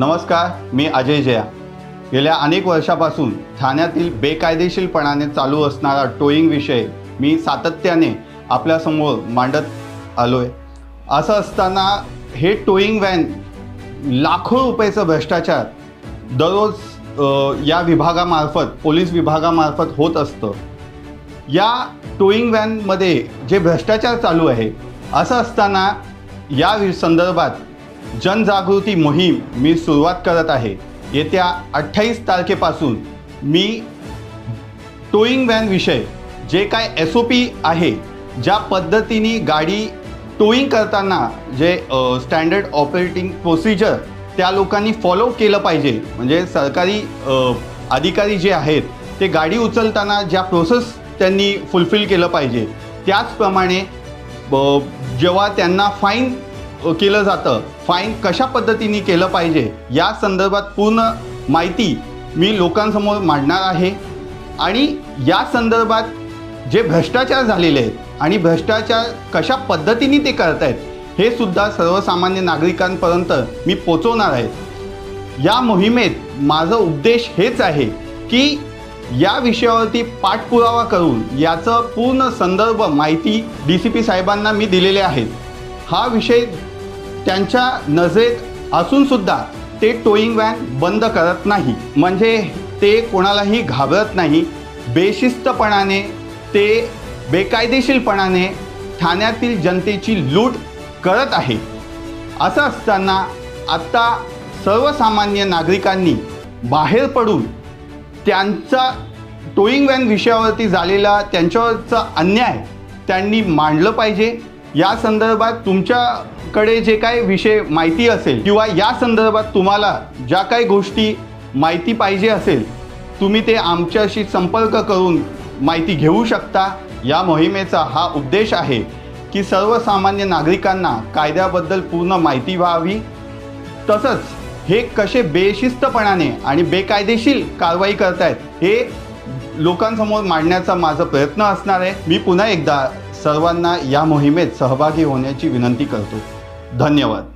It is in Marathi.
नमस्कार मी अजय जया. गेल्या अनेक वर्षापासून ठाण्यातील बेकायदेशीरपणाने चालू असणारा टोईंग विषय मी सातत्याने आपल्यासमोर मांडत आलो आहे असं असताना हे टोईंग व्हॅन लाखो रुपयाचं भ्रष्टाचार दररोज या विभागामार्फत पोलीस विभागामार्फत होत असतं. या टोईंग व्हॅनमध्ये जे भ्रष्टाचार चालू आहे असं असताना या संदर्भात जनजागृती मोहीम मी सुरुवात करत आहे. येत्या अठ्ठावीस तारखेपासून मी टोईंग व्हॅन विषय जे काय एस ओ पी आहे ज्या पद्धतीने गाडी टोईंग करताना जे स्टँडर्ड ऑपरेटिंग प्रोसिजर त्या लोकांनी फॉलो केलं पाहिजे. म्हणजे सरकारी अधिकारी जे आहेत ते गाडी उचलताना ज्या प्रोसेस त्यांनी फुलफिल केलं पाहिजे. त्याचप्रमाणे जेव्हा त्यांना फाईन केलं जातं. फाईन कशा पद्धतीने केलं पाहिजे या संदर्भात पूर्ण माहिती मी लोकांसमोर मांडणार आहे. आणि या संदर्भात जे भ्रष्टाचार झालेले आहेत आणि भ्रष्टाचार कशा पद्धतीने ते करत आहेत हे सुद्धा सर्वसामान्य नागरिकांपर्यंत मी पोचवणार आहे. या मोहिमेत माझा उद्देश हेच आहे की या विषयावरती पाठपुरावा करून याचं पूर्ण संदर्भ माहिती डी सी पी साहेबांना मी दिलेले आहेत. हा विषय त्यांच्या नजरेत असूनसुद्धा ते टोईंग व्हॅन बंद करत नाही. म्हणजे ते कोणालाही घाबरत नाही. बेशिस्तपणाने ते बेकायदेशीरपणाने ठाण्यातील जनतेची लूट करत आहे. असं असताना आत्ता सर्वसामान्य नागरिकांनी बाहेर पडून त्यांचा टोईंग व्हॅन विषयावरती झालेला त्यांच्यावरचा अन्याय त्यांनी मांडलं पाहिजे. या संदर्भात तुमच्या कडे जे काही विषय माहिती असेल किंवा या संदर्भात तुम्हाला ज्या काही गोष्टी माहिती पाहिजे असेल तुम्ही ते आमच्याशी संपर्क करून माहिती घेऊ शकता. या मोहिमेचा हा उद्देश आहे की सर्वसामान्य नागरिकांना कायद्याबद्दल पूर्ण माहिती व्हावी. तसंच हे कसे बेशिस्तपणाने आणि बेकायदेशीर कारवाई करतायत हे लोकांसमोर मांडण्याचा माझा प्रयत्न असणार आहे. मी पुन्हा एकदा सर्वांना या मोहिमेत सहभागी होण्याची विनंती करतो. धन्यवाद.